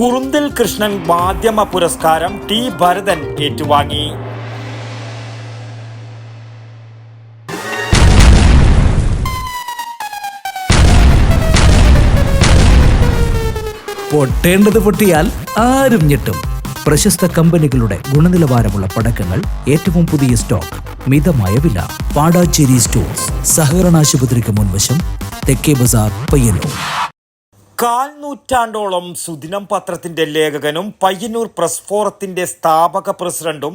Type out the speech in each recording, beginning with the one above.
കുറുന്തിൽ കൃഷ്ണൻ മാധ്യമ പുരസ്കാരം ടി ഭരതൻ ഏറ്റുവാങ്ങി. പൊട്ടേണ്ടത് പൊട്ടിയാൽ ആരും ഞെട്ടും. പ്രശസ്ത കമ്പനികളുടെ ഗുണനിലവാരമുള്ള പടക്കങ്ങൾ ഏറ്റവും പുതിയ സ്റ്റോക്ക് മിതമായ വില. പാടാച്ചേരി സ്റ്റോഴ്സ് സഹകരണാശുപത്രിക്ക് മുൻവശം തെക്കേ ബസാർ പയ്യന്നൂർ. കാൽ നൂറ്റാണ്ടോളം സുദിനം പത്രത്തിന്റെ ലേഖകനും പയ്യന്നൂർ പ്രസ് ഫോറത്തിന്റെ സ്ഥാപക പ്രസിഡന്റും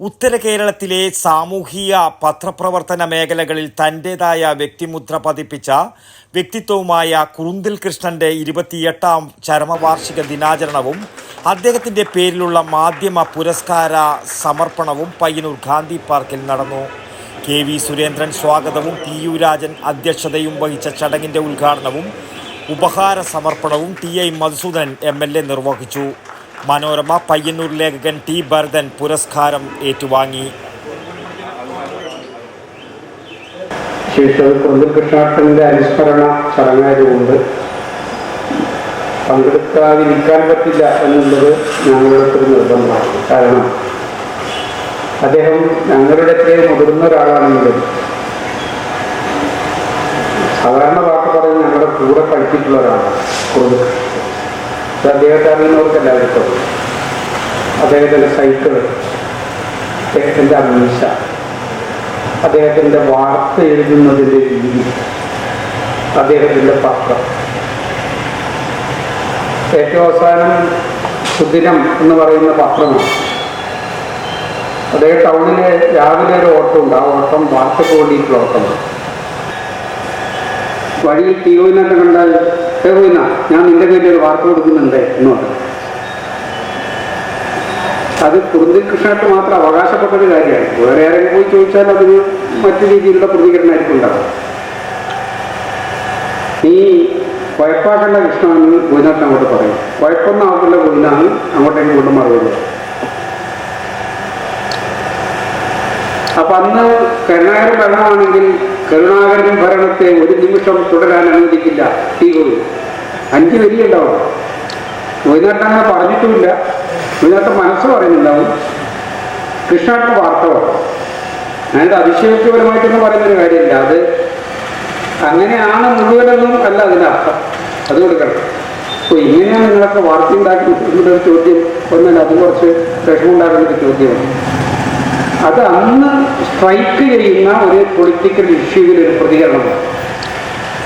ഉത്തര കേരളത്തിലെ സാമൂഹിക പത്രപ്രവർത്തന മേഖലകളിൽ തന്റേതായ വ്യക്തിമുദ്ര പതിപ്പിച്ച വ്യക്തിത്വവുമായ കുറുന്തിൽ കൃഷ്ണന്റെ ഇരുപത്തിയെട്ടാം ചരമവാർഷിക ദിനാചരണവും അദ്ദേഹത്തിന്റെ പേരിലുള്ള മാധ്യമ പുരസ്കാര സമർപ്പണവും പയ്യന്നൂർ ഗാന്ധി പാർക്കിൽ നടന്നു. കെ വി സുരേന്ദ്രൻ സ്വാഗതവും പി യു രാജൻ അധ്യക്ഷതയും വഹിച്ച ചടങ്ങിന്റെ ഉദ്ഘാടനവും ഉപഹാര സമർപ്പണവും T I Madhusoodanan M L A നിർവഹിച്ചു. മനോരമ പയ്യന്നൂർ ലേഖകൻ ടി ഭരതൻ പുരസ്കാരം ഏറ്റുവാങ്ങി. അനുസ്മരണ ചടങ്ങായതുകൊണ്ട് പങ്കെടുക്കാതിരിക്കാൻ പറ്റില്ല എന്നുള്ളത് ഞങ്ങളുടെ നിർബന്ധമാണ്. കാരണം അദ്ദേഹം ഞങ്ങളുടെ മുതിർന്ന ഒരാളാണെങ്കിലും സാധാരണ വാക്ക് പറയുന്നത് ഞങ്ങളുടെ കൂടെ പഠിച്ചിട്ടുള്ള ഒരാളാണ് ഇത് അദ്ദേഹത്തെ അറിയുന്നവർക്ക് എല്ലാവർക്കും അദ്ദേഹത്തിന്റെ സൈക്കിൾ അദ്ദേഹത്തിന്റെ അമീഷ അദ്ദേഹത്തിന്റെ വാർത്ത എഴുതുന്നതിന്റെ രീതി അദ്ദേഹത്തിന്റെ പത്രം. ഏറ്റവും അവസാനം സുദിനം എന്ന് പറയുന്ന പത്രമാണ് അതേ ടൗണിലെ രാവിലെ ഒരു ഓട്ടമുണ്ട്. ആ ഓട്ടം വാർത്തയ്ക്ക് വേണ്ടിയിട്ടുള്ള ഓട്ടമാണ്. വഴിയിൽ തീവിനൊക്കെ കണ്ടാൽ ഏ ഞാൻ നിന്റെ കയ്യിൽ ഒരു വാർത്ത കൊടുക്കുന്നുണ്ട് എന്നോട്ട് അത് കുറുന്തികൃഷ്ണനായിട്ട് മാത്രം അവകാശപ്പെട്ട ഒരു കാര്യമാണ്. വേറെ ആരെങ്കിലും പോയി ചോദിച്ചാൽ അതിന് മറ്റു രീതിയിലുള്ള പ്രതികരണമായിരിക്കും ഉണ്ടാവും നീ കുഴപ്പാക്കേണ്ട കൃഷ്ണമെന്ന് ഗോവിനാഥൻ അങ്ങോട്ട് പറയും. കുഴപ്പമൊന്നും ആവശ്യമില്ല ഗോവിനാഥ് അങ്ങോട്ടേക്ക് കൊണ്ട് മറുപടി അപ്പൊ അന്ന് കരുണാകരൻ ഭരണമാണെങ്കിൽ കരുണാകരൻ ഭരണത്തെ ഒരു നിമിഷം തുടരാൻ അനുവദിക്കില്ല. ഗുരു അഞ്ച് വരിയുണ്ടാവും. ഗോവിനാഥൻ അങ്ങനെ പറഞ്ഞിട്ടുമില്ല. ഗോവിനാഥൻ മനസ്സ് പറയുന്നുണ്ടാവും. കൃഷ്ണാട്ട വാർത്ത പറയും അതായത് അതിശയോക്തിപരമായിട്ടൊന്നും പറയുന്നൊരു കാര്യമില്ല. അത് അങ്ങനെയാണ് മുഴുവനൊന്നും അല്ല അതിന്റെ അർത്ഥം. അത് കൊടുക്കണം. അപ്പോൾ ഇങ്ങനെയാണ് നിങ്ങളൊക്കെ വാർത്ത ഉണ്ടാക്കി ചോദ്യം. ഒന്നല്ല അത് കുറച്ച് വിഷമമുണ്ടാക്കുന്ന ചോദ്യമാണ്. അത് അന്ന് സ്ട്രൈക്ക് ചെയ്യുന്ന ഒരു പൊളിറ്റിക്കൽ ഇഷ്യൂവിൽ ഒരു പ്രതികരണമാണ്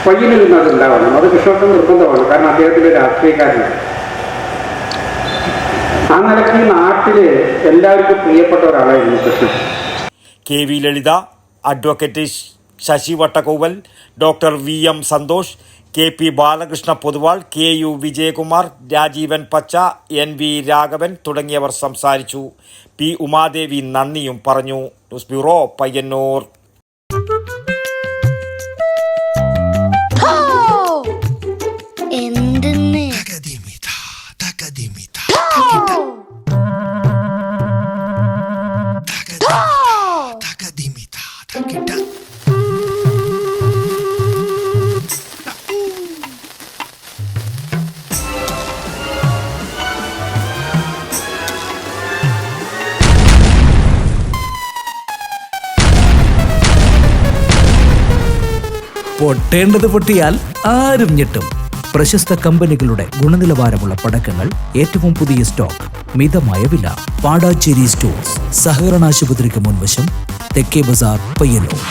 പയ്യനിൽ നിന്ന് അത് ഉണ്ടാവണം അത് കൃഷ്ണത്തിന് നിർബന്ധമാണ്. കാരണം അദ്ദേഹത്തിന്റെ രാഷ്ട്രീയക്കാരനാണ്. ആ നിലയ്ക്ക് നാട്ടിൽ എല്ലാവർക്കും പ്രിയപ്പെട്ട ഒരാളായിരുന്നു Krishnan. K V Lalitha advocate Sasi Vattakoval doctor V M Santhosh K P Balakrishna Poduval K U Vijayakumar Rajeevan Pacha N V Raghavan തുടങ്ങിയവർ സംസാരിച്ചു. പി ഉമാദേവി നന്ദിയും പറഞ്ഞു. News bureau Payyanur. എന്തെന്ന്? പൊട്ടേണ്ടത് പൊട്ടിയാൽ ആരും ഞെട്ടും. പ്രശസ്ത കമ്പനികളുടെ ഗുണനിലവാരമുള്ള പടക്കങ്ങൾ ഏറ്റവും പുതിയ സ്റ്റോക്ക് മിതമായ വില. പാടാച്ചേരി സ്റ്റോഴ്സ് സഹകരണാശുപത്രിക്ക് മുൻവശം തെക്കേ ബസാർ പയ്യന്നൂർ.